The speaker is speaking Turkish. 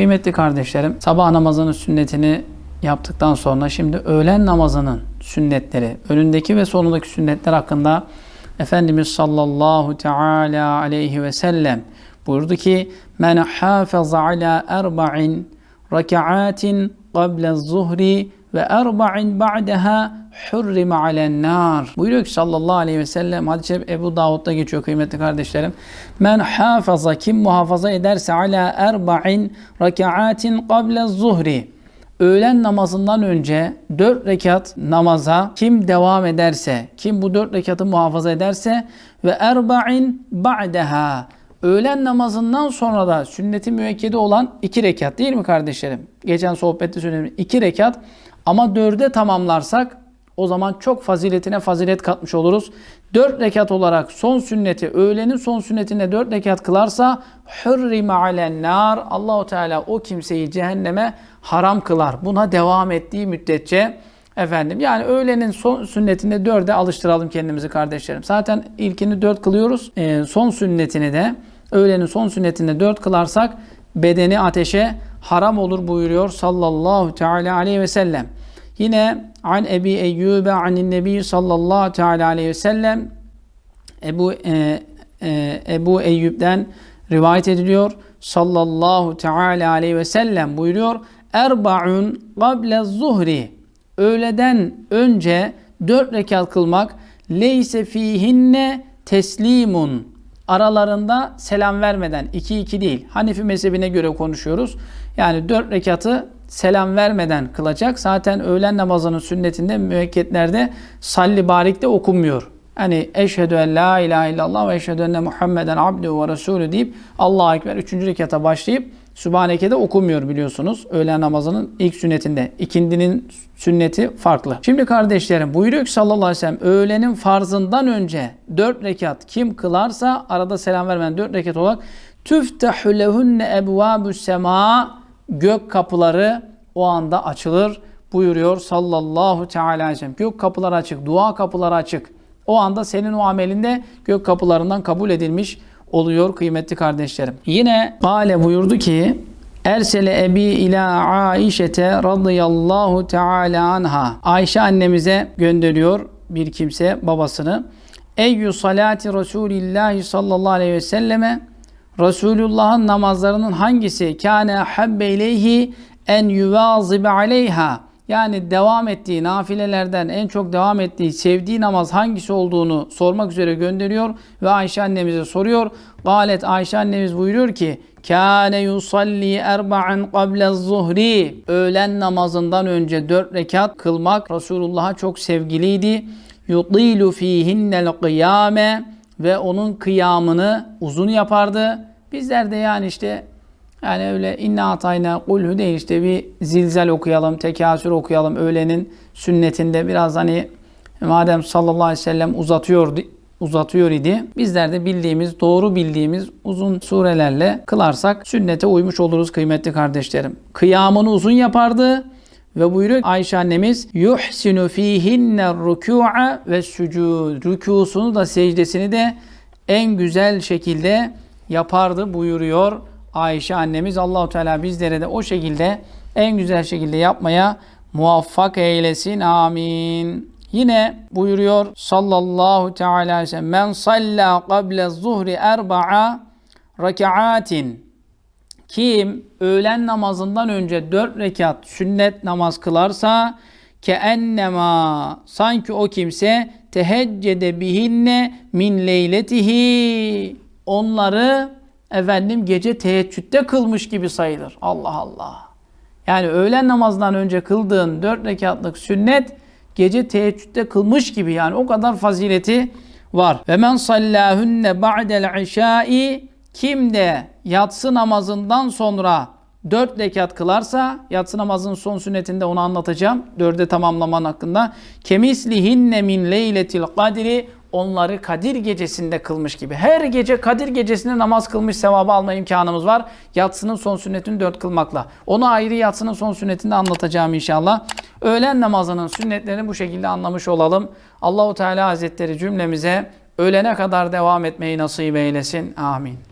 Kıymetli kardeşlerim, sabah namazının sünnetini yaptıktan sonra şimdi öğlen namazının sünnetleri, önündeki ve sonundaki sünnetler hakkında Efendimiz sallallahu teala aleyhi ve sellem buyurdu ki men hafaza ala erba'in raka'atin qabla zuhri ve erba'in ba'daha hurrime alen nar. Buyuruyor ki sallallahu aleyhi ve sellem hadis-i Ebu Davud'da geçiyor kıymetli kardeşlerim. Men hafaza kim muhafaza ederse ala erba'in raka'atin qabla zuhri öğlen namazından önce 4 rekat namaza kim devam ederse, kim bu 4 rekatı muhafaza ederse ve erba'in ba'deha öğlen namazından sonra da sünneti müekkede olan 2 rekat değil mi kardeşlerim? Geçen sohbette söyledim 2 rekat ama 4'e tamamlarsak o zaman çok faziletine fazilet katmış oluruz. 4 rekat olarak son sünneti, öğlenin son sünnetinde 4 rekat kılarsa hurrime alen nar. Allahu Teala o kimseyi cehenneme haram kılar. Buna devam ettiği müddetçe efendim yani öğlenin son sünnetinde 4'e alıştıralım kendimizi kardeşlerim. Zaten ilkini 4 kılıyoruz. Ee, son sünnetini de öğlenin son sünnetinde 4 kılarsak bedeni ateşe haram olur buyuruyor sallallahu teala aleyhi ve sellem. Yine an Ebi Eyyube anin Nebi sallallahu teala aleyhi ve sellem Ebu e, e, Ebu Eyyub'den rivayet ediliyor. Sallallahu teala aleyhi ve sellem buyuruyor. Erbaun qable zuhri öğleden önce dört rekat kılmak leyse fihinne teslimun aralarında selam vermeden iki iki değil. Hanifi mezhebine göre konuşuyoruz. Yani dört rekatı selam vermeden kılacak. Zaten öğlen namazının sünnetinde müekketlerde salli barik de okunmuyor. Hani eşhedü en la ilahe illallah ve eşhedü enne Muhammeden abdühü ve resulü deyip Allahu Ekber 3. rekata başlayıp Sübhaneke'de okunmuyor biliyorsunuz. Öğlen namazının ilk sünnetinde. İkindinin sünneti farklı. Şimdi kardeşlerim buyuruyor ki sallallahu aleyhi ve sellem öğlenin farzından önce 4 rekat kim kılarsa arada selam vermeden 4 rekat olarak tüftehu lehunne ebvâbus sema gök kapıları o anda açılır buyuruyor sallallahu teala aleyhi. Gök kapıları açık, dua kapıları açık. O anda senin o amelinde gök kapılarından kabul edilmiş oluyor kıymetli kardeşlerim. Yine Kale buyurdu ki Ersele ebi ila Aişete radıyallahu teala anha. Ayşe annemize gönderiyor bir kimse babasını. Eyyü salati Resulillahi sallallahu aleyhi ve selleme Resulullah'ın namazlarının hangisi kâne habbe en yuvazib aleyha yani devam ettiği nafilelerden en çok devam ettiği sevdiği namaz hangisi olduğunu sormak üzere gönderiyor ve Ayşe annemize soruyor. Galet Ayşe annemiz buyuruyor ki Kâne yusalli erba'en kable zuhri Öğlen namazından önce dört rekat kılmak Resulullah'a çok sevgiliydi. Yutilu fihinnel kıyame ve onun kıyamını uzun yapardı. Bizler de yani işte yani öyle inna atayna kulhu değil işte bir zilzel okuyalım, tekasür okuyalım öğlenin sünnetinde biraz hani madem sallallahu aleyhi ve sellem uzatıyor uzatıyor idi. Bizler de bildiğimiz, doğru bildiğimiz uzun surelerle kılarsak sünnete uymuş oluruz kıymetli kardeşlerim. Kıyamını uzun yapardı ve buyuruyor Ayşe annemiz yuhsinu fihinne rükû'a ve sucud. Rükûsunu da secdesini de en güzel şekilde yapardı buyuruyor Ayşe annemiz. Allahu Teala bizlere de o şekilde en güzel şekilde yapmaya muvaffak eylesin. Amin. Yine buyuruyor sallallahu teala aleyhi men salla kable zuhri erba'a rekaatin kim öğlen namazından önce dört rekat sünnet namaz kılarsa ke ennema sanki o kimse teheccede bihinne min leyletihi onları efendim gece teheccüde kılmış gibi sayılır. Allah Allah. Yani öğlen namazından önce kıldığın dört rekatlık sünnet gece teheccüde kılmış gibi yani o kadar fazileti var. Ve men sallahunne ba'del işai kim de yatsı namazından sonra dört rekat kılarsa yatsı namazının son sünnetinde onu anlatacağım. Dörde tamamlaman hakkında. Kemislihinne min leyletil kadri onları Kadir gecesinde kılmış gibi. Her gece Kadir gecesinde namaz kılmış sevabı alma imkanımız var. Yatsının son sünnetini dört kılmakla. Onu ayrı yatsının son sünnetinde anlatacağım inşallah. Öğlen namazının sünnetlerini bu şekilde anlamış olalım. Allahu Teala Hazretleri cümlemize öğlene kadar devam etmeyi nasip eylesin. Amin.